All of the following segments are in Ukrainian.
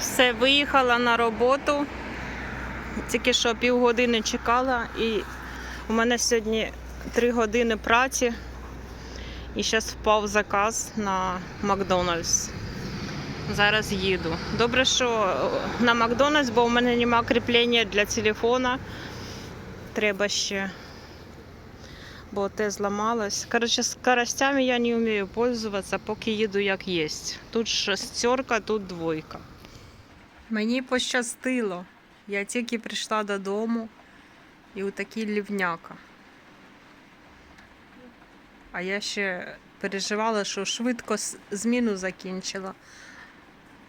Все, виїхала на роботу. Тільки що півгодини чекала, і у мене сьогодні три години праці. І зараз впав заказ на Макдональдс. Зараз їду. Добре, що на Макдональдс, бо у мене немає кріплення для телефона. Треба ще. Бо те зламалось. Коротше, скоростями я не вмію пользуватися, поки їду як є. Тут шестерка, тут двойка. Мені пощастило. Я тільки прийшла додому і у такий лівняка. А я ще переживала, що швидко зміну закінчила.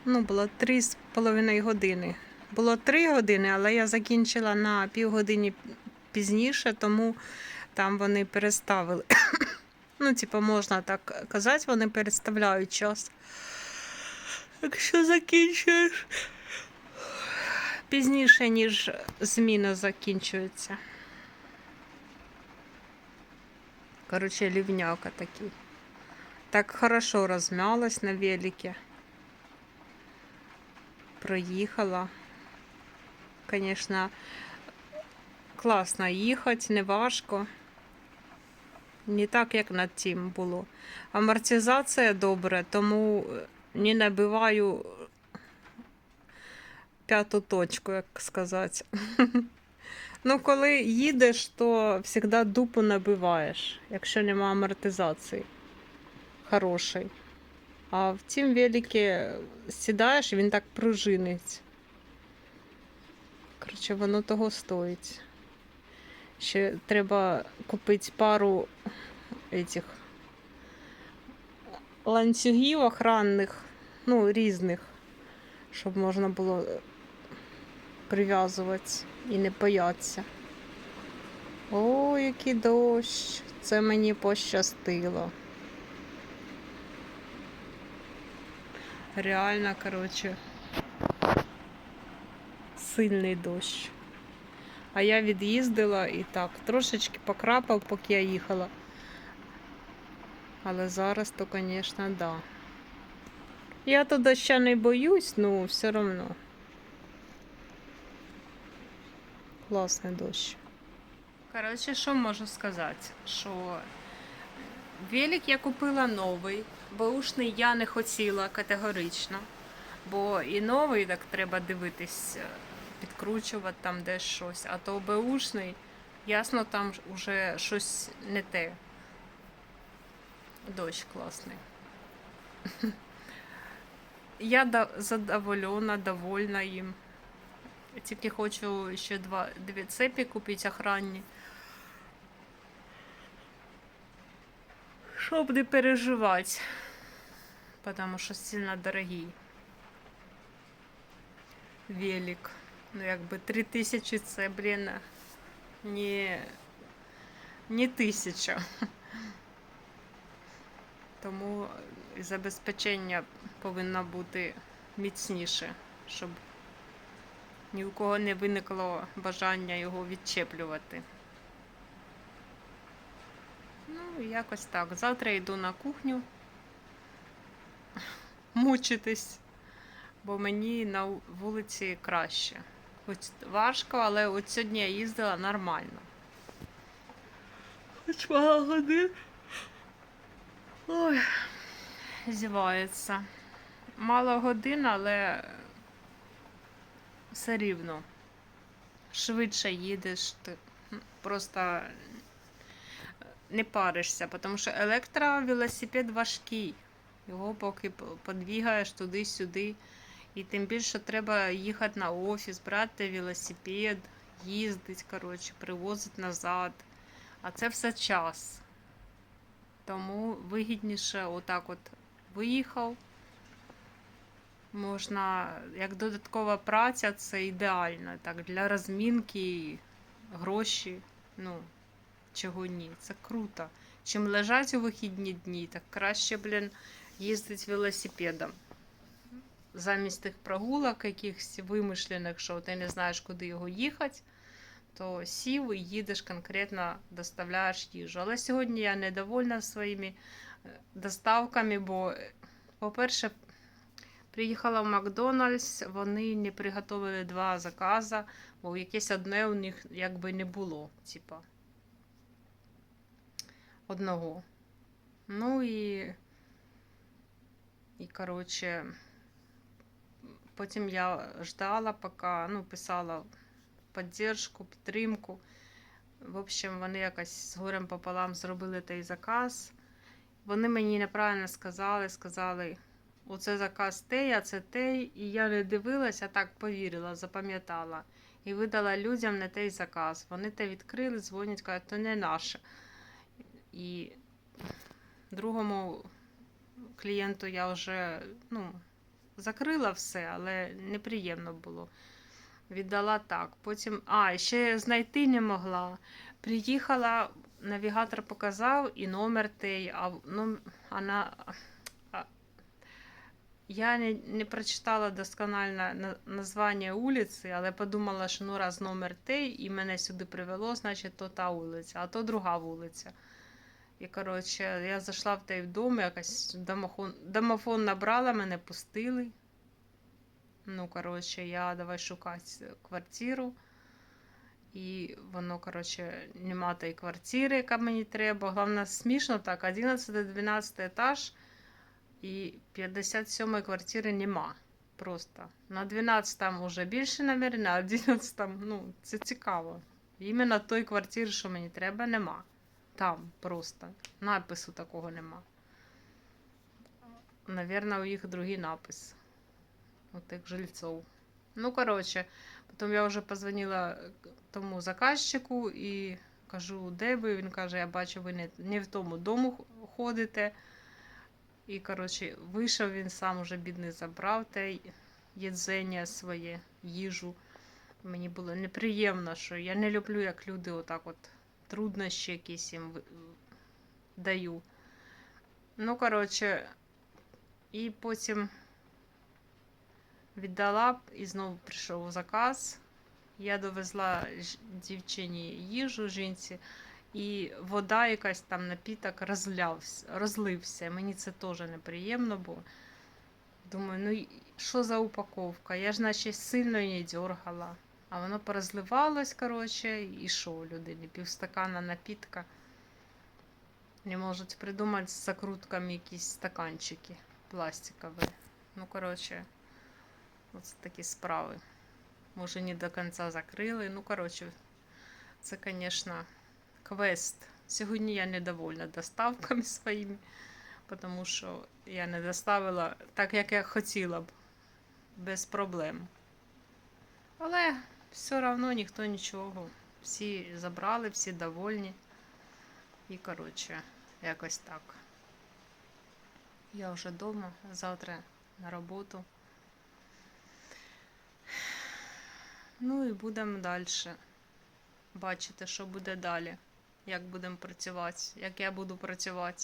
Ну, було три з половиною години. Було три години, але я закінчила на півгодини пізніше, тому там вони переставили. Ну, типу, можна так казати, вони переставляють час. Якщо закінчуєш пізніше, ніж зміна закінчується. Коротше, лівняка такий. Так хорошо розмялась на велике. Проїхала. Звісно, класно їхати, не важко. Не так, як над тим було. Амортизація добре, тому не набиваю п'яту точку, як сказати. Ну, коли їдеш, то завжди дупу набиваєш, якщо нема амортизації хорошої. А в цім великі сідаєш, і він так пружинить. Коротше, воно того стоїть. Ще треба купити пару этих ланцюгів охранних, ну, різних, щоб можна було прив'язувати і не боятися. О, який дощ! Це мені пощастило. Реально, коротше, сильний дощ. А я від'їздила і так, трошечки покрапав, поки я їхала. Але зараз то, звісно, да. Я то доща не боюсь, ну все одно. Класний дощ. Коротше, що можу сказати? Що велик я купила новий, беушний я не хотіла категорично. Бо і новий так треба дивитись, е, підкручувати там десь щось. А то беушний, ясно, там вже щось не те. Дощ класний. Я задоволена, довольна їм. Тільки хочу ще два дві цепі купити охранні. Щоб не переживати. Потому що сильно дорогий. Велик. Ну, якби три тисячі це, блін, не, не тисяча. Тому забезпечення повинно бути міцніше, щоб ні у кого не виникло бажання його відчеплювати. Ну, якось так. Завтра йду на кухню мучитись, бо мені на вулиці краще. Хоч важко, але от сьогодні я їздила нормально. Хоч мало годин. Ой, зівається. Мало годин, але все рівно. Швидше їдеш, ти просто не паришся, тому що електровелосипед важкий. Його поки подвігаєш туди-сюди. І тим більше треба їхати на офіс, брати велосипед, їздити, коротше, привозити назад. А це все час. Тому вигідніше отак от виїхав. Можна, як додаткова праця, це ідеально. Так, для розмінки, гроші. Ну, чого ні. Це круто. Чим лежать у вихідні дні, так краще, блін, їздить велосипедом. Замість тих прогулок, якихось вимишлених, що ти не знаєш, куди його їхати, то сів і їдеш конкретно доставляєш їжу. Але сьогодні я недовольна своїми е, доставками, бо, е, по-перше, Приїхала в Макдональдс, вони не приготували два закази, бо якесь одне у них якби не було, типа. Одного. Ну і. І, коротше, потім я ждала, поки, ну, писала підтримку, підтримку. В общем, вони якось з горем пополам зробили той заказ. Вони мені неправильно сказали, сказали, оце заказ той, а це той. І я не дивилася, так повірила, запам'ятала. І видала людям не той заказ. Вони те відкрили, дзвонять, кажуть, то не наше. І другому клієнту я вже ну, закрила все, але неприємно було. Віддала так. Потім, а, ще знайти не могла. Приїхала, навігатор показав і номер той, а, ну, вона, я не, не прочитала досконально на- названня вулиці, але подумала, що ну раз номер той і мене сюди привело, значить то та вулиця, а то друга вулиця. І коротше, я зайшла в той дом, якось домофон, домофон набрала, мене пустили. Ну, коротше, я давай шукати квартиру. І воно, коротше, нема тої квартири, яка мені треба. Головне, смішно так, 11-12 етаж і 57 квартири нема. Просто. На 12 там вже більше намір, на 11 там, ну, це цікаво. Іменно той квартири, що мені треба, нема. Там просто. Напису такого нема. Наверно, у їх другий напис. У тих жильців. Ну, коротше, потім я вже позвонила тому заказчику і кажу, де ви? Він каже, я бачу, ви не, не в тому дому ходите. І, коротше, вийшов він сам уже бідний забрав те їдзення своє, їжу. Мені було неприємно, що я не люблю, як люди отак от труднощі якісь їм даю. Ну, коротше, і потім віддала, і знову прийшов заказ. Я довезла дівчині їжу жінці, і вода якась там напіток розлявся, розлився. Мені це теж неприємно було. Думаю, ну що за упаковка? Я ж наче сильно її дергала. А воно порозливалось, коротше, і що у людини? Півстакана напітка. Не можуть придумати з закрутками якісь стаканчики пластикові. Ну, коротше, ось такі справи. Може, не до кінця закрили. Ну, коротше, це, звісно, квест. Сьогодні я недовольна доставками своїми, тому що я не доставила так, як я хотіла б, без проблем. Але все одно ніхто нічого. Всі забрали, всі довольні. І, коротше, якось так. Я вже вдома, завтра на роботу. Ну і будемо далі бачити, що буде далі, як будемо працювати, як я буду працювати.